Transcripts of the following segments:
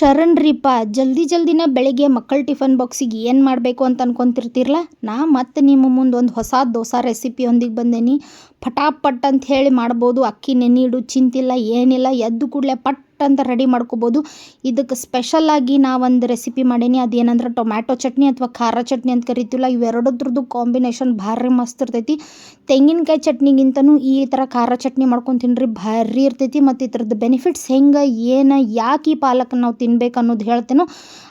ಶರಣ್ ರೀಪ ಜಲ್ದಿ ಜಲ್ದಿನ ಬೆಳಿಗ್ಗೆ ಮಕ್ಕಳ ಟಿಫನ್ ಬಾಕ್ಸಿಗೆ ಏನು ಮಾಡಬೇಕು ಅಂತ ಅನ್ಕೊಂತಿರ್ತಿರಲ್ಲ ನಾ ಮತ್ತೆ ನಿಮ್ಮ ಮುಂದೆ ಒಂದು ಹೊಸ ದೋಸೆ ರೆಸಿಪಿಯೊಂದಿಗೆ ಬಂದೇನಿ. ಪಟಾಪಟ್ ಅಂತ ಹೇಳಿ ಮಾಡ್ಬೋದು. ಅಕ್ಕಿ ನೆನಿಡು ಚಿಂತಿಲ್ಲ, ಏನಿಲ್ಲ, ಎದ್ದು ಕೂಡಲೇ ಪಟ್ ಅಂತ ರೆಡಿ ಮಾಡ್ಕೋಬೋದು. ಇದಕ್ಕೆ ಸ್ಪೆಷಲಾಗಿ ನಾವೊಂದು ರೆಸಿಪಿ ಮಾಡೀನಿ. ಅದೇನಂದ್ರೆ ಟೊಮ್ಯಾಟೊ ಚಟ್ನಿ ಅಥವಾ ಖಾರ ಚಟ್ನಿ ಅಂತ ಕರಿತೀವಲ್ಲ, ಇವೆರಡದ್ರದ್ದು ಕಾಂಬಿನೇಷನ್ ಭಾರಿ ಮಸ್ತ್ ಇರ್ತೈತಿ. ತೆಂಗಿನಕಾಯಿ ಚಟ್ನಿಗಿಂತನೂ ಈ ಥರ ಖಾರ ಚಟ್ನಿ ಮಾಡ್ಕೊಂಡು ತಿನ್ನಿರಿ ಭಾರಿ ಇರ್ತೈತಿ. ಮತ್ತು ಇದ್ರದ್ದು ಬೆನಿಫಿಟ್ಸ್ ಹೆಂಗೆ, ಏನು, ಯಾಕೆ ಈ ಪಾಲಕ್ ನಾವು ತಿನ್ಬೇಕು ಅನ್ನೋದು ಹೇಳ್ತೇನೋ,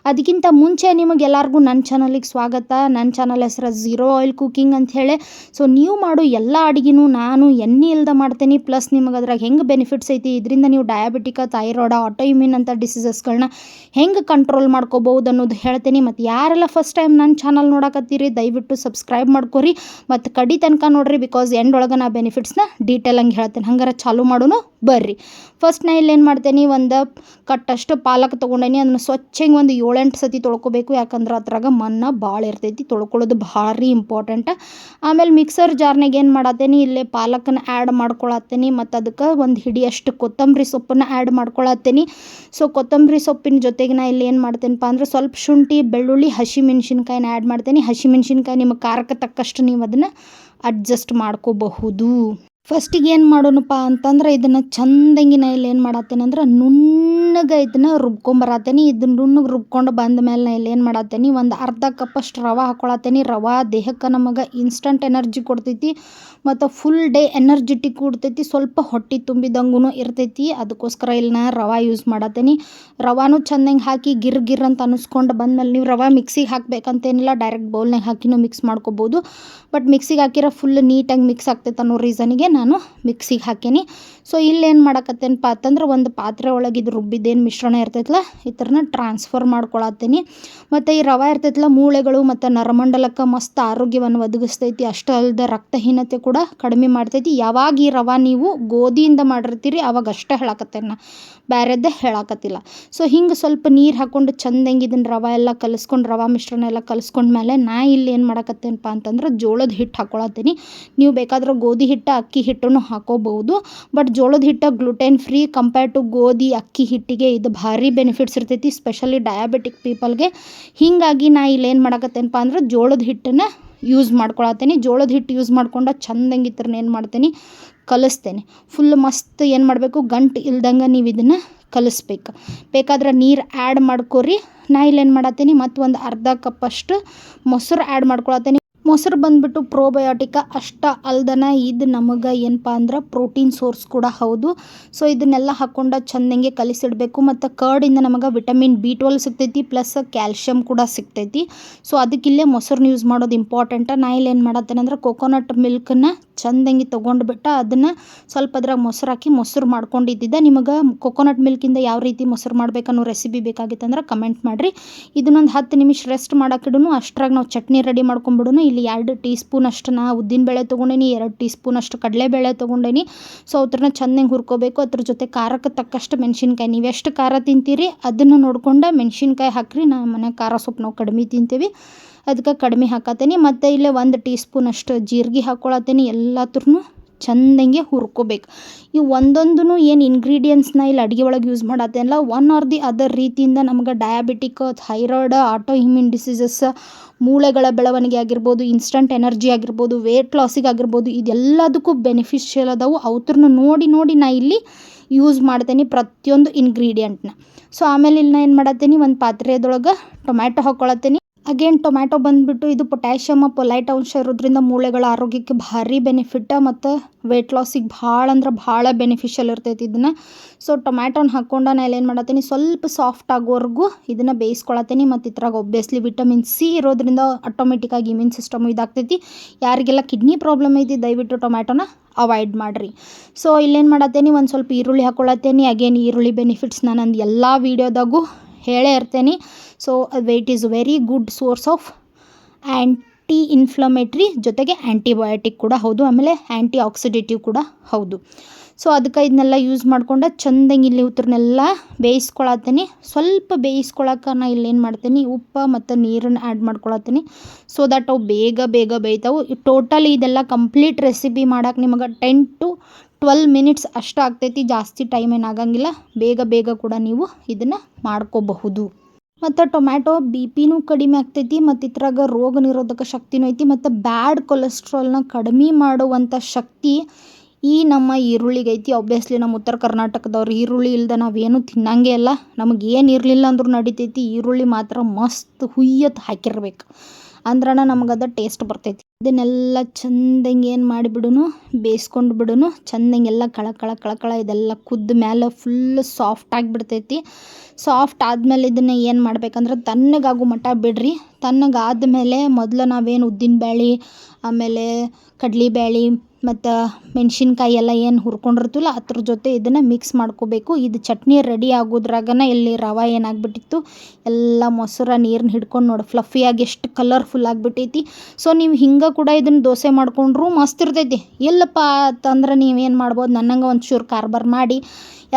ಅದಕ್ಕಿಂತ ಮುಂಚೆ ನಿಮಗೆ ಎಲ್ಲರಿಗೂ ನನ್ನ ಚಾನಲಿಗೆ ಸ್ವಾಗತ. ನನ್ನ ಚಾನಲ್ ಹೆಸರು ಝೀರೋ ಆಯಿಲ್ ಕುಕಿಂಗ್ ಅಂತ ಹೇಳಿ. ಸೊ ನೀವು ಮಾಡೋ ಎಲ್ಲ ಅಡುಗೆನೂ ನಾನು ಎಣ್ಣೆ ಇಲ್ದ ಮಾಡ್ತೀನಿ. ಪ್ಲಸ್ ನಿಮಗೆ ಅದ್ರಾಗ ಹೆಂಗೆ ಬೆನಿಫಿಟ್ಸ್ ಐತಿ, ಇದರಿಂದ ನೀವು ಡಯಾಬಿಟಿಕ ಥೈರಾಯ್ಡ್ ಆಟೋ ಇಮ್ಯೂನ್ ಅಂತ ಡಿಸೀಸಸ್ಗಳನ್ನ ಹೆಂಗೆ ಕಂಟ್ರೋಲ್ ಮಾಡ್ಕೋಬಹುದು ಅನ್ನೋದು ಹೇಳ್ತೀನಿ. ಮತ್ತು ಯಾರೆಲ್ಲ ಫಸ್ಟ್ ಟೈಮ್ ನನ್ನ ಚಾನಲ್ ನೋಡಕತ್ತೀರಿ, ದಯವಿಟ್ಟು ಸಬ್ಸ್ಕ್ರೈಬ್ ಮಾಡ್ಕೊರಿ. ಮತ್ತು ಕಡಿ ತನಕ ನೋಡ್ರಿ ಬಿಕಾಸ್ ಎಂಡ್ ಒಳಗೆ ನಾ ಬೆನಿಫಿಟ್ಸ್ನ ಡೀಟೇಲ್ ಹಂಗೆ ಹೇಳ್ತೇನೆ. ಹಂಗಾರೆ ಚಾಲೂ ಮಾಡೋನು ಬರ್ರಿ. ಫಸ್ಟ್ ನಾ ಇಲ್ಲೇನು ಮಾಡ್ತೇನೆ ಒಂದು ಕಟ್ಟಷ್ಟು ಪಾಲಕ್ ತೊಗೊಂಡೇನಿ, ಅದನ್ನು ಸ್ವಚ್ಛಂಗೆ ಒಂದು ಏಳೆಂಟು ಸತಿ ತೊಳ್ಕೊಬೇಕು, ಯಾಕಂದ್ರೆ ಅದ್ರಾಗ ಮಣ್ಣ ಭಾಳ ಇರ್ತೈತಿ ತೊಳ್ಕೊಳ್ಳೋದು ಭಾರಿ ಇಂಪಾರ್ಟೆಂಟ್ ಆಮೇಲೆ ಮಿಕ್ಸರ್ ಜಾರ್ನಾಗ ಏನು ಮಾಡತ್ತೇನಿ ಇಲ್ಲೇ ಪಾಲಕನ್ನ ಆ್ಯಡ್ ಮಾಡ್ಕೊಳತ್ತೇನಿ ಮತ್ತು ಅದಕ್ಕೆ ಒಂದು ಹಿಡಿಯಷ್ಟು ಕೊತ್ತಂಬರಿ ಸೊಪ್ಪನ್ನು ಆ್ಯಡ್ ಮಾಡ್ಕೊಳತ್ತೇನಿ ಸೊ ಕೊತ್ತಂಬರಿ ಸೊಪ್ಪಿನ ಜೊತೆಗೆ ನಾ ಇಲ್ಲಿ ಏನು ಮಾಡ್ತೇನಪ್ಪ ಅಂದ್ರೆ ಸ್ವಲ್ಪ ಶುಂಠಿ, ಬೆಳ್ಳುಳ್ಳಿ ಹಸಿ ಮೆಣಸಿನ್ಕಾಯಿನ ಆ್ಯಡ್ ಮಾಡ್ತೇನೆ. ಹಸಿ ಮೆಣಸಿನ್ಕಾಯಿ ನಿಮ್ಮ ಖಾರಕ್ಕೆ ತಕ್ಕಷ್ಟು ನೀವು ಅದನ್ನು ಅಡ್ಜಸ್ಟ್ ಮಾಡ್ಕೋಬಹುದು. ಫಸ್ಟಿಗೆ ಏನು ಮಾಡೋಣಪ್ಪ ಅಂತಂದ್ರೆ ಇದನ್ನು ಚಂದಂಗಿ ನಾ ಇಲ್ಲಿ ಏನು ಮಾಡತ್ತೇನೆ ಅಂದ್ರೆ ನುಣ್ಣಗೆ ಇದನ್ನು ರುಬ್ಕೊಂಬರತ್ತೇನೆ ಇದನ್ನ ನುಣ್ಣಗೆ ರುಬ್ಕೊಂಡು ಬಂದ ಮೇಲೆ ನಾ ಇಲ್ಲಿ ಏನು ಮಾಡತ್ತೇನೆ, ಒಂದು ಅರ್ಧ ಕಪ್ಪಷ್ಟು ರವೆ ಹಾಕೊಳತ್ತೇನೆ ರವಾ ದೇಹಕ್ಕೆ ನಮಗೆ ಇನ್ಸ್ಟಂಟ್ ಎನರ್ಜಿ ಕೊಡ್ತೈತಿ ಮತ್ತು ಫುಲ್ ಡೇ ಎನರ್ಜಿಟಿಕ್ ಕೊಡ್ತೈತಿ. ಸ್ವಲ್ಪ ಹೊಟ್ಟೆ ತುಂಬಿದಂಗೂ ಇರ್ತೈತಿ. ಅದಕ್ಕೋಸ್ಕರ ಇಲ್ಲಿ ನಾ ರವೆ ಯೂಸ್ ಮಾಡತ್ತೇನೆ. ರವಾನು ಚಂದಂಗೆ ಹಾಕಿ ಗಿರ್ ಗಿರ್ ಅಂತ ಅನ್ನಿಸ್ಕೊಂಡು ಬಂದಮೇಲೆ ನೀವು ರವೆ ಮಿಕ್ಸಿಗೆ ಹಾಕಬೇಕಂತೇನಿಲ್ಲ ಡೈರೆಕ್ಟ್ ಬೌಲ್ನಾಗ ಹಾಕಿನೂ ಮಿಕ್ಸ್ ಮಾಡ್ಕೋಬೋದು. ಬಟ್ ಮಿಕ್ಸಿಗೆ ಹಾಕಿರೋ ಫುಲ್ ನೀಟಾಗಿ ಮಿಕ್ಸ್ ಆಗ್ತೈತೆ ಅನ್ನೋ ರೀಸನಿಗೆ ನಾನು ಮಿಕ್ಸಿಗೆ ಹಾಕೀನಿ. ಸೊ ಇಲ್ಲೇನು ಮಾಡಕತ್ತೇನಪ್ಪ ಅಂತಂದ್ರೆ ಒಂದು ಪಾತ್ರೆ ಒಳಗೆ ಇದು ರುಬ್ಬಿದ್ದೇನು ಮಿಶ್ರಣ ಇರ್ತೈತಲ್ಲ ಈ ಥರನ ಟ್ರಾನ್ಸ್ಫರ್ ಮಾಡ್ಕೊಳತ್ತೀನಿ. ಮತ್ತು ಈ ರವೆ ಇರ್ತೈತಲ್ಲ ಮೂಳೆಗಳು ಮತ್ತು ನರಮಂಡಲಕ್ಕೆ ಮಸ್ತ್ ಆರೋಗ್ಯವನ್ನು ಒದಗಿಸ್ತೈತಿ. ಅಷ್ಟೇ ಅಲ್ಲದೆ ರಕ್ತಹೀನತೆ ಕೂಡ ಕಡಿಮೆ ಮಾಡ್ತೈತಿ. ಯಾವಾಗ ಈ ರವೆ ನೀವು ಗೋಧಿಯಿಂದ ಮಾಡಿರ್ತೀರಿ, ಅವಾಗ ಅಷ್ಟೇ ಹೇಳಕತ್ತೇನೆ ಬೇರೆದ್ದೇ ಹೇಳಕತ್ತಿಲ್ಲ. ಸೊ ಹಿಂಗೆ ಸ್ವಲ್ಪ ನೀರು ಹಾಕ್ಕೊಂಡು ಚಂದಂಗೆ ಇದನ್ನು ರವೆ ಎಲ್ಲ ಕಲಿಸ್ಕೊಂಡು, ರವೆ ಮಿಶ್ರಣ ಎಲ್ಲ ಕಲಿಸ್ಕೊಂಡ್ಮೇಲೆ ನಾ ಇಲ್ಲಿ ಏನು ಮಾಡಕತ್ತೇನಪ್ಪ ಅಂತಂದ್ರೆ ಜೋಳದ ಹಿಟ್ಟು ಹಾಕ್ಕೊಳತ್ತೀನಿ ನೀವು ಬೇಕಾದ್ರೆ ಗೋಧಿ ಹಿಟ್ಟು, ಅಕ್ಕಿ ಹಿಟ್ಟನ್ನು ಹಾಕೋಬಹುದು. ಬಟ್ ಜೋಳದ ಹಿಟ್ಟು ಗ್ಲುಟೆನ್ ಫ್ರೀ ಕಂಪೇರ್ ಟು ಗೋಧಿ, ಅಕ್ಕಿ ಹಿಟ್ಟಿಗೆ ಇದು ಭಾರಿ ಬೆನಿಫಿಟ್ಸ್ ಇರ್ತೈತಿ ಸ್ಪೆಷಲಿ ಡಯಾಬಿಟಿಕ್ ಪೀಪಲ್ಗೆ ಹೀಗಾಗಿ ನಾ ಇಲ್ಲಿ ಏನು ಮಾಡಕತ್ತೇನಪ್ಪ ಅಂದ್ರೆ ಜೋಳದ ಹಿಟ್ಟನ್ನು ಯೂಸ್ ಮಾಡ್ಕೊಳತ್ತೇನೆ. ಜೋಳದ ಹಿಟ್ಟು ಯೂಸ್ ಮಾಡ್ಕೊಂಡು ಚಂದಂಗೆ ಏನು ಮಾಡ್ತೀನಿ? ಕಲಿಸ್ತೇನೆ. ಫುಲ್ ಮಸ್ತ್ ಏನು ಮಾಡಬೇಕು? ಗಂಟು ಇಲ್ದಂಗೆ ನೀವು ಇದನ್ನು ಕಲಿಸ್ಬೇಕು. ಬೇಕಾದ್ರೆ ನೀರು ಆ್ಯಡ್ ಮಾಡ್ಕೊರಿ. ನಾ ಇಲ್ಲಿ ಏನು ಮಾಡತ್ತೀನಿ? ಮತ್ತು ಒಂದು ಅರ್ಧ ಕಪ್ಪಷ್ಟು ಮೊಸರು ಆ್ಯಡ್ ಮಾಡ್ಕೊಳತ್ತೀನಿ. ಮೊಸರು ಬಂದ್ಬಿಟ್ಟು ಪ್ರೋಬಯೋಟಿಕ ಅಷ್ಟ ಅಲ್ದನ ಇದು ನಮಗೆ ಏನಪ್ಪ ಅಂದ್ರೆ ಪ್ರೋಟೀನ್ ಸೋರ್ಸ್ ಕೂಡ ಹೌದು. ಸೊ ಇದನ್ನೆಲ್ಲ ಹಾಕ್ಕೊಂಡು ಚಂದಂಗೆ ಕಲಿಸಿಡಬೇಕು. ಮತ್ತು ಕರ್ಡಿಂದ ನಮಗೆ ವಿಟಮಿನ್ ಬಿ ಟ್ವೆಲ್ ಸಿಗ್ತೈತಿ ಪ್ಲಸ್ ಕ್ಯಾಲ್ಶಿಯಂ ಕೂಡ ಸಿಗ್ತೈತಿ. ಸೊ ಅದಕ್ಕಿಲ್ಲೇ ಮೊಸರನ್ನ ಯೂಸ್ ಮಾಡೋದು ಇಂಪಾರ್ಟೆಂಟ ನಾ ಇಲ್ಲೇನು ಮಾಡತ್ತೇನೆ ಅಂದ್ರೆ ಕೊಕೊನಟ್ ಮಿಲ್ಕನ್ನ ಚಂದಂಗೆ ತೊಗೊಂಡ್ಬಿಟ್ಟು ಅದನ್ನು ಸ್ವಲ್ಪ ಅದ್ರಾಗ ಮೊಸರು ಹಾಕಿ ಮೊಸರು ಮಾಡ್ಕೊಂಡಿದ್ದಿದ್ದೆ. ನಿಮಗೆ ಕೊಕೊನಟ್ ಮಿಲ್ಕಿಂದ ಯಾವ ರೀತಿ ಮೊಸರು ಮಾಡ್ಬೇಕನ್ನೋ ರೆಸಿಪಿ ಬೇಕಾಗಿತ್ತಂದ್ರೆ ಕಮೆಂಟ್ ಮಾಡಿರಿ. ಇದನ್ನೊಂದು ಹತ್ತು ನಿಮಿಷ ರೆಸ್ಟ್ ಮಾಡೋಕ್ಕಿಡೂ ಅಷ್ಟ್ರಾಗ ನಾವು ಚಟ್ನಿ ರೆಡಿ ಮಾಡ್ಕೊಂಬಿಡೋನು. ಇಲ್ಲಿ ಎರಡು ಟೀ ಸ್ಪೂನ್ ಅಷ್ಟು ನಾ ಉದ್ದಿನಬೇಳೆ ತೊಗೊಂಡೇನಿ, ಎರಡು ಟೀ ಸ್ಪೂನ್ ಅಷ್ಟು ಕಡಲೆಬೇಳೆ ತೊಗೊಂಡೇನಿ. ಸೊ ಅವ್ರನ್ನ ಚಂದಂಗೆ ಹುರ್ಕೋಬೇಕು, ಅದ್ರ ಜೊತೆ ಖಾರಕ್ಕೆ ತಕ್ಕಷ್ಟು ಮೆಣಸಿನ್ಕಾಯಿ, ನೀವು ಎಷ್ಟು ಖಾರ ತಿಂತೀರಿ ಅದನ್ನು ನೋಡ್ಕೊಂಡು ಮೆಣಸಿನ್ಕಾಯಿ ಹಾಕ್ರಿ. ನಾ ಮನೆ ಖಾರ ಸೊಪ್ಪು ನಾವು ಕಡಿಮೆ ತಿಂತೀವಿ. ಅದಕ್ಕೆ ಕಡಿಮೆ ಹಾಕತ್ತೀನಿ. ಮತ್ತು ಇಲ್ಲೇ ಒಂದು ಟೀ ಸ್ಪೂನ್ ಅಷ್ಟು ಜೀರಿಗೆ ಹಾಕ್ಕೊಳತ್ತೀನಿ ಎಲ್ಲತ್ರನು ಚಂದಂಗೆ ಹುರ್ಕೋಬೇಕು. ಇವು ಒಂದೊಂದು ಏನು ಇಂಗ್ರೀಡಿಯೆಂಟ್ಸ್ನ ಇಲ್ಲಿ ಅಡುಗೆ ಒಳಗೆ ಯೂಸ್ ಮಾಡತ್ತೇನಲ್ಲ ಒನ್ ಆರ್ ದಿ ಅದರ್ ರೀತಿಯಿಂದ ನಮ್ಗೆ diabetic thyroid auto immune diseases ಮೂಳೆಗಳ ಬೆಳವಣಿಗೆ ಆಗಿರ್ಬೋದು ಇನ್ಸ್ಟಂಟ್ ಎನರ್ಜಿ ಆಗಿರ್ಬೋದು ವೇಟ್ ಲಾಸಿಗೆ ಆಗಿರ್ಬೋದು, ಇದೆಲ್ಲದಕ್ಕೂ ಬೆನಿಫಿಷಿಯಲ್ ಅದಾವು. ಅವ್ರನ್ನು ನೋಡಿ ನೋಡಿ ನಾ ಇಲ್ಲಿ ಯೂಸ್ ಮಾಡ್ತೇನೆ ಪ್ರತಿಯೊಂದು ಇಂಗ್ರೀಡಿಯೆಂಟ್ನ ಸೊ ಆಮೇಲೆ ಇಲ್ಲಿ ನಾ ಏನು ಮಾಡತ್ತೀನಿ, ಒಂದು ಪಾತ್ರೆದೊಳಗೆ ಟೊಮ್ಯಾಟೊ ಹಾಕ್ಕೊಳತ್ತೀನಿ ಅಗೇನ್ ಟೊಮ್ಯಾಟೊ ಬಂದುಬಿಟ್ಟು ಇದು ಪೊಟ್ಯಾಷಿಯಮ್ ಪೊಲೈಟ್ ಅಂಶ ಇರೋದ್ರಿಂದ ಮೂಳೆಗಳ ಆರೋಗ್ಯಕ್ಕೆ ಭಾರಿ ಬೆನಿಫಿಟ್ ಮತ್ತು ವೆಯ್ಟ್ ಲಾಸಿಗೆ ಭಾಳ ಅಂದ್ರೆ ಭಾಳ ಬೆನಿಫಿಷಿಯಲ್ ಇರ್ತೈತಿ ಇದನ್ನು. ಸೊ ಟೊಮ್ಯಾಟೊನ ಹಾಕ್ಕೊಂಡು ನಾನು ಏನು ಮಾಡತ್ತೀನಿ ಸ್ವಲ್ಪ ಸಾಫ್ಟ್ ಆಗೋವರೆಗೂ ಇದನ್ನು ಬೇಯಿಸ್ಕೊಳತ್ತೀನಿ ಮತ್ತು ಇದ್ರಾಗ ಒಬ್ಬಿಯಸ್ಲಿ ವಿಟಮಿನ್ ಸಿ ಇರೋದ್ರಿಂದ ಆಟೋಮೆಟಿಕ್ಕಾಗಿ ಇಮ್ಯೂನ್ ಸಿಸ್ಟಮ್ ಇದಾಗ್ತೈತಿ. ಯಾರಿಗೆಲ್ಲ ಕಿಡ್ನಿ ಪ್ರಾಬ್ಲಮ್ ಐತಿ, ದಯವಿಟ್ಟು ಟೊಮ್ಯಾಟೊನ ಅವಾಯ್ಡ್ ಮಾಡಿರಿ. ಸೊ ಇಲ್ಲೇನು ಮಾಡತ್ತೇನೆ ಒಂದು ಸ್ವಲ್ಪ ಈರುಳ್ಳಿ ಹಾಕ್ಕೊಳತ್ತೇನೆ ಅಗೇನ್ ಈರುಳ್ಳಿ ಬೆನಿಫಿಟ್ಸ್ ನಾನು ಎಲ್ಲ ವೀಡಿಯೋದಾಗೂ ಹೇಳೇ ಇರ್ತೇನೆ. So weight is very good source of anti inflammatory ಜೊತೆಗೆ ಆ್ಯಂಟಿಬಯೋಟಿಕ್ ಕೂಡ ಹೌದು, ಆಮೇಲೆ ಆ್ಯಂಟಿ ಆಕ್ಸಿಡೇಟಿವ್ ಕೂಡ ಹೌದು. ಸೊ ಅದಕ್ಕೆ ಇದನ್ನೆಲ್ಲ ಯೂಸ್ ಮಾಡ್ಕೊಂಡು ಚಂದಂಗೆ ಇಲ್ಲಿ ಉತ್ತರನ್ನೆಲ್ಲ ಬೇಯಿಸ್ಕೊಳತ್ತೀನಿ. ಸ್ವಲ್ಪ ಬೇಯಿಸ್ಕೊಳಕ್ಕೆ ನಾ ಇಲ್ಲೇನು ಮಾಡ್ತೀನಿ, ಉಪ್ಪು ಮತ್ತು ನೀರನ್ನು ಆ್ಯಡ್ ಮಾಡ್ಕೊಳತ್ತೀನಿ. ಸೊ ದಟ್ ಅವು ಬೇಗ ಬೇಗ ಬೇಯ್ತಾವೆ. ಟೋಟಲಿ ಇದೆಲ್ಲ ಕಂಪ್ಲೀಟ್ ರೆಸಿಪಿ ಮಾಡೋಕೆ ನಿಮಗೆ ಟೆನ್ ಟು ಟ್ವೆಲ್ ಮಿನಿಟ್ಸ್ ಅಷ್ಟು ಆಗ್ತೈತಿ, ಜಾಸ್ತಿ ಟೈಮ್ ಏನಾಗಂಗಿಲ್ಲ ಬೇಗ ಬೇಗ ಕೂಡ ನೀವು ಇದನ್ನು ಮಾಡ್ಕೋಬಹುದು. ಮತ್ತು ಟೊಮ್ಯಾಟೊ ಬಿ ಪಿನೂ ಕಡಿಮೆ ಆಗ್ತೈತಿ, ಮತ್ತು ಇದ್ರಾಗ ರೋಗ ನಿರೋಧಕ ಶಕ್ತಿನೂ ಐತಿ, ಮತ್ತು ಬ್ಯಾಡ್ ಕೊಲೆಸ್ಟ್ರಾಲ್ನ ಕಡಿಮೆ ಮಾಡುವಂಥ ಶಕ್ತಿ ಈ ನಮ್ಮ ಈರುಳ್ಳಿಗೆ ಐತಿ. ಆಬ್ವಿಯಸ್ಲಿ ನಮ್ಮ ಉತ್ತರ ಕರ್ನಾಟಕದವ್ರು ಈರುಳ್ಳಿ ಇಲ್ಲದೆ ನಾವೇನು ತಿನ್ನಂಗೆ ಅಲ್ಲ ನಮಗೆ ಏನು ಇರಲಿಲ್ಲ ಅಂದ್ರೂ ನಡಿತೈತಿ, ಈರುಳ್ಳಿ ಮಾತ್ರ ಮಸ್ತ್ ಹುಯ್ಯತ್ ಹಾಕಿರ್ಬೇಕು. ಅಂದ್ರನ ನಮ್ಗೆ ಅದು ಟೇಸ್ಟ್ ಬರ್ತೈತಿ. ಇದನ್ನೆಲ್ಲ ಚಂದಂಗೆ ಏನು ಮಾಡಿಬಿಡುನು, ಬೇಯಿಸ್ಕೊಂಡು ಬಿಡುನು ಚಂದಂಗೆಲ್ಲ ಕಳ ಕಳ ಕಳ ಕಳ ಇದೆಲ್ಲ ಕುದ್ದ ಮೇಲೆ ಫುಲ್ ಸಾಫ್ಟ್ ಆಗಿಬಿಡ್ತೈತಿ. ಸಾಫ್ಟ್ ಆದಮೇಲೆ ಇದನ್ನು ಏನು ಮಾಡ್ಬೇಕಂದ್ರೆ ತಣ್ಣಗಾಗೋ ಮಟ್ಟ ಬಿಡ್ರಿ. ತಣ್ಣಗಾದ್ಮೇಲೆ ಮೊದಲು ನಾವೇನು ಉದ್ದಿನ ಬ್ಯಾಳೆ, ಆಮೇಲೆ ಕಡ್ಲೆಬ್ಯಾಳೆ ಮತ್ತು ಮೆಣಸಿನ್ಕಾಯಿ ಎಲ್ಲ ಏನು ಹುರ್ಕೊಂಡಿರ್ತೀವಲ್ಲ, ಅದ್ರ ಜೊತೆ ಇದನ್ನು ಮಿಕ್ಸ್ ಮಾಡ್ಕೋಬೇಕು. ಇದು ಚಟ್ನಿ ರೆಡಿ ಆಗೋದ್ರಾಗನ ಇಲ್ಲಿ ರವೆ ಏನಾಗ್ಬಿಟ್ಟಿತ್ತು, ಎಲ್ಲ ಮೊಸರ ನೀರನ್ನ ಹಿಡ್ಕೊಂಡು ನೋಡಿ ಫ್ಲಫಿಯಾಗಿ ಎಷ್ಟು ಕಲರ್ಫುಲ್ ಆಗಿಬಿಟ್ಟೈತಿ. ಸೊ ನೀವು ಹಿಂಗೆ ಕೂಡ ಇದನ್ನು ದೋಸೆ ಮಾಡ್ಕೊಂಡ್ರು ಮಸ್ತ್ ಇರ್ತೈತಿ. ಎಲ್ಲಪ್ಪ ಅಂತಂದ್ರೆ ನೀವೇನು ಮಾಡ್ಬೋದು, ನನ್ನಂಗೆ ಒಂಚೂರು ಕಾರ್ಬಾರ್ ಮಾಡಿ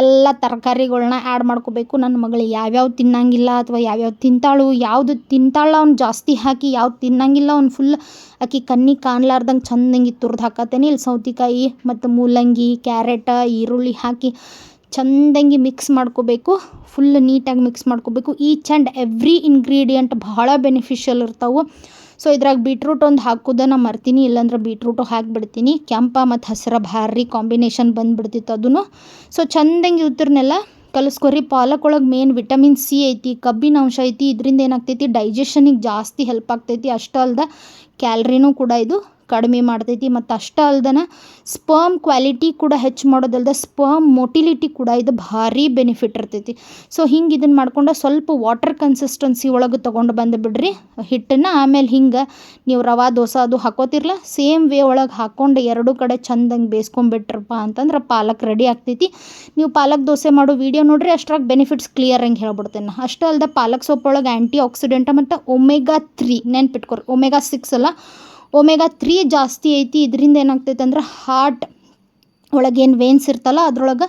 ಎಲ್ಲ ತರಕಾರಿಗಳನ್ನ ಆ್ಯಡ್ ಮಾಡ್ಕೋಬೇಕು. ನನ್ನ ಮಗಳು ಯಾವ್ಯಾವ ತಿನ್ನಂಗಿಲ್ಲ, ಅಥವಾ ಯಾವ್ಯಾವ ತಿಂತಾಳು, ಯಾವುದು ತಿಂತಾಳ ಅವ್ನು ಜಾಸ್ತಿ ಹಾಕಿ ಯಾವ್ದು ತಿನ್ನಂಗಿಲ್ಲ, ಅವ್ನು ಫುಲ್ ಆಕಿ ಕಣ್ಣಿಗೆ ಕಾಣ್ಲಾರ್ದಂಗೆ ಚಂದಂಗೆ ತುರ್ದು ಹಾಕತ್ತೇನೆ. ಇಲ್ಲಿ ಸೌತೆಕಾಯಿ ಮತ್ತು ಮೂಲಂಗಿ, ಕ್ಯಾರೆಟ, ಈರುಳ್ಳಿ ಹಾಕಿ ಚಂದಂಗೆ ಮಿಕ್ಸ್ ಮಾಡ್ಕೋಬೇಕು. ಫುಲ್ ನೀಟಾಗಿ ಮಿಕ್ಸ್ ಮಾಡ್ಕೋಬೇಕು. ಈಚ್ ಆ್ಯಂಡ್ ಎವ್ರಿ ಇಂಗ್ರೀಡಿಯೆಂಟ್ ಭಾಳ ಬೆನಿಫಿಷಿಯಲ್ ಇರ್ತಾವೆ. ಸೊ ಇದ್ರಾಗ ಬೀಟ್ರೂಟ್ ಒಂದು ಹಾಕೋದನ್ನು ಮರ್ತೀನಿ. ಇಲ್ಲಾಂದ್ರೆ ಬೀಟ್ರೂಟು ಹಾಕಿಬಿಡ್ತೀನಿ. ಕೆಂಪ ಮತ್ತು ಹಸಿರ ಭಾರಿ ಕಾಂಬಿನೇಷನ್ ಬಂದುಬಿಡ್ತಿತ್ತು ಅದನ್ನು ಸೊ ಚಂದಂಗೆ ಇವ್ರನ್ನೆಲ್ಲ ಕಲಿಸ್ಕೊರಿ. ಪಾಲಕ್ ಒಳಗೆ ಮೇನ್ ವಿಟಮಿನ್ ಸಿ ಐತಿ, ಕಬ್ಬಿನ ಅಂಶ ಐತಿ. ಇದರಿಂದ ಏನಾಗ್ತೈತಿ? ಡೈಜೆಷನಿಗೆ ಜಾಸ್ತಿ ಹೆಲ್ಪ್ ಆಗ್ತೈತಿ. ಅಷ್ಟೇ ಅಲ್ದೆ ಕ್ಯಾಲ್ರಿನೂ ಕೂಡ ಇದು ಕಡಿಮೆ ಮಾಡ್ತೈತಿ. ಮತ್ತು ಅಷ್ಟೇ ಅಲ್ದನ ಸ್ಪರ್ಮ್ ಕ್ವಾಲಿಟಿ ಕೂಡ ಹೆಚ್ಚು ಮಾಡೋದಲ್ಲದ ಸ್ಪರ್ಮ್ ಮೊಟಿಲಿಟಿ ಕೂಡ ಇದು ಭಾರಿ ಬೆನಿಫಿಟ್ ಇರ್ತೈತಿ. ಸೊ ಹಿಂಗೆ ಇದನ್ನು ಮಾಡ್ಕೊಂಡು ಸ್ವಲ್ಪ ವಾಟರ್ ಕನ್ಸಿಸ್ಟೆನ್ಸಿ ಒಳಗೆ ತೊಗೊಂಡು ಬಂದು ಬಿಡ್ರಿ. ಹಿಟ್ಟನ್ನು ಆಮೇಲೆ ಹಿಂಗೆ ನೀವು ರವಾ, ದೋಸೆ ಅದು ಹಾಕೋತಿರಲ್ಲ ಸೇಮ್ ವೇ ಒಳಗೆ ಹಾಕ್ಕೊಂಡು ಎರಡೂ ಕಡೆ ಚಂದಂಗೆ ಬೇಯಿಸ್ಕೊಂಬಿಟ್ರಪ್ಪ ಅಂತಂದ್ರೆ ಪಾಲಕ್ ರೆಡಿ ಆಗ್ತೈತಿ. ನೀವು ಪಾಲಕ್, ದೋಸೆ ಮಾಡೋ ವೀಡಿಯೋ ನೋಡ್ರಿ ಅಷ್ಟ್ರಾಗ ಬೆನಿಫಿಟ್ಸ್ ಕ್ಲಿಯರ್ ಹಂಗೆ ಹೇಳ್ಬಿಡ್ತೇನೆ. ನಾ ಅಷ್ಟೇ ಅಲ್ಲದೆ ಪಾಲಕ್ ಸೊಪ್ಪೊಳಗೆ ಆ್ಯಂಟಿ ಆಕ್ಸಿಡೆಂಟ್ ಮತ್ತು ಒಮೆಗಾ ತ್ರೀ ನೆನ್ಪಿಟ್ಕೊರಿ. ಒಮೆಗಾ ಸಿಕ್ಸ್ ಅಲ್ಲ. ಒಮೆಗಾ ತ್ರೀ ಜಾಸ್ತಿ ಐತಿ. ಇದರಿಂದ ಏನಾಗ್ತೈತೆ ಅಂದ್ರೆ ಹಾರ್ಟ್ ಒಳಗೇನು ವೇನ್ಸ್ ಇರ್ತಲ್ಲ, ಅದ್ರೊಳಗೆ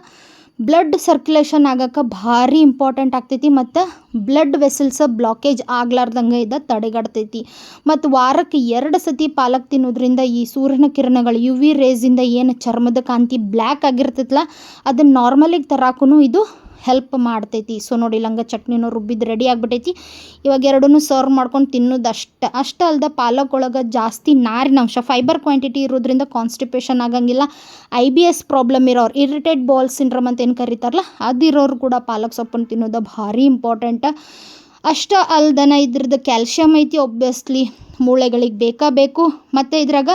ಬ್ಲಡ್ ಸರ್ಕ್ಯುಲೇಷನ್ ಆಗಕ್ಕೆ ಭಾರಿ ಇಂಪಾರ್ಟೆಂಟ್ ಆಗ್ತೈತಿ. ಮತ್ತು ಬ್ಲಡ್ ವೆಸಲ್ಸ್ ಬ್ಲಾಕೇಜ್ ಆಗ್ಲಾರ್ದಂಗೆ ಇದು ತಡೆಗಟ್ತೈತಿ. ಮತ್ತು ವಾರಕ್ಕೆ ಎರಡು ಸತಿ ಪಾಲಕ್ ತಿನ್ನೋದ್ರಿಂದ ಈ ಸೂರ್ಯನ ಕಿರಣಗಳು ಯು ವಿ ರೇಸಿಂದ ಏನು ಚರ್ಮದ ಕಾಂತಿ ಬ್ಲ್ಯಾಕ್ ಆಗಿರ್ತೈತಲ್ಲ ಅದನ್ನು ನಾರ್ಮಲಿಗೆ ತರಾಕು ಇದು ಹೆಲ್ಪ್ ಮಾಡ್ತೈತಿ. ಸೊ ನೋಡಿ, ಲಂಗ ಚಟ್ನಿನೂ ರುಬ್ಬಿದ್ದು ರೆಡಿ ಆಗಿಬಿಟ್ಟೈತಿ ಇವಾಗ ಎರಡೂ ಸರ್ವ್ ಮಾಡ್ಕೊಂಡು ತಿನ್ನೋದು ಅಷ್ಟ. ಅಷ್ಟ ಅಲ್ಲದೆ ಪಾಲಕ್ ಒಳಗೆ ಜಾಸ್ತಿ ನಾರಿನಂಶ ಫೈಬರ್ ಕ್ವಾಂಟಿಟಿ ಇರೋದ್ರಿಂದ ಕಾನ್ಸ್ಟಿಪೇಷನ್ ಆಗಂಗಿಲ್ಲ. ಐ ಬಿ ಎಸ್ ಪ್ರಾಬ್ಲಮ್ ಇರೋರು ಇರಿಟೇಟ್ ಬಾಲ್ ಸಿಂಡ್ರಮ್ ಅಂತ ಏನು ಕರೀತಾರಲ್ಲ, ಅದಿರೋರು ಕೂಡ ಪಾಲಕ್ ಸೊಪ್ಪನ್ನು ತಿನ್ನೋದು ಭಾರಿ ಇಂಪಾರ್ಟೆಂಟ್ ಅಷ್ಟ ಅಲ್ದನ ಇದ್ರದ್ದು ಕ್ಯಾಲ್ಶಿಯಮ್ ಐತಿ ಒಬ್ವಿಯಸ್ಲಿ ಮೂಳೆಗಳಿಗೆ ಬೇಕಾ ಬೇಕು. ಮತ್ತು ಇದ್ರಾಗ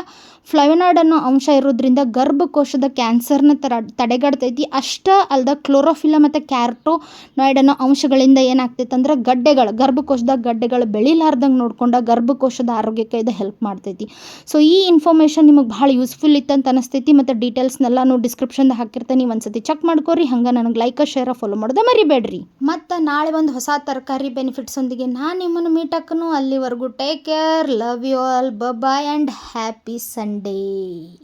ಫ್ಲವನಾಯ್ಡ್ ಅನ್ನೋ ಅಂಶ ಇರೋದ್ರಿಂದ ಗರ್ಭಕೋಶದ ಕ್ಯಾನ್ಸರ್ನ ತರ ತಡೆಗಡ್ತೈತಿ ಅಷ್ಟ ಅಲ್ದ ಕ್ಲೋರೋಫಿಲ ಮತ್ತು ಕ್ಯಾರ್ಟೋನಾಯ್ಡ್ ಅನ್ನೋ ಅಂಶಗಳಿಂದ ಏನಾಗ್ತೈತೆ ಅಂದ್ರೆ ಗಡ್ಡೆಗಳು ಗರ್ಭಕೋಶದಾಗ ಗಡ್ಡೆಗಳು ಬೆಳಿಲಾರ್ದಂಗೆ ನೋಡ್ಕೊಂಡ ಗರ್ಭಕೋಶದ ಆರೋಗ್ಯಕ್ಕೆ ಇದು ಹೆಲ್ಪ್ ಮಾಡ್ತೈತಿ. ಸೊ ಈ ಇನ್ಫಾರ್ಮೇಷನ್ ನಿಮಗೆ ಭಾಳ ಯೂಸ್ಫುಲ್ ಇತ್ತಂತ ಅನಿಸ್ತೈತಿ. ಮತ್ತು ಡೀಟೇಲ್ಸ್ನೆಲ್ಲನೂ ಡಿಸ್ಕ್ರಿಪ್ಷನ್ದಾಗ ಹಾಕಿರ್ತೀನಿ ನೀವು ಒಂದ್ಸತಿ ಚೆಕ್ ಮಾಡ್ಕೋರಿ. ಹಂಗೆ ನನಗೆ ಲೈಕ್ ಶೇರ ಫಾಲೋ ಮಾಡೋದು ಮರಿಬೇಡ್ರಿ. ಮತ್ತು ನಾಳೆ ಒಂದು ಹೊಸ ತರಕಾರಿ ಬೆನಿಫಿಟ್ಸೊಂದಿಗೆ ನಾನು ನಿಮ್ಮನ್ನು ಮೀಟ್ ಹಾಕನು. ಅಲ್ಲಿವರೆಗೂ take care love you all bye and happy Sunday Day.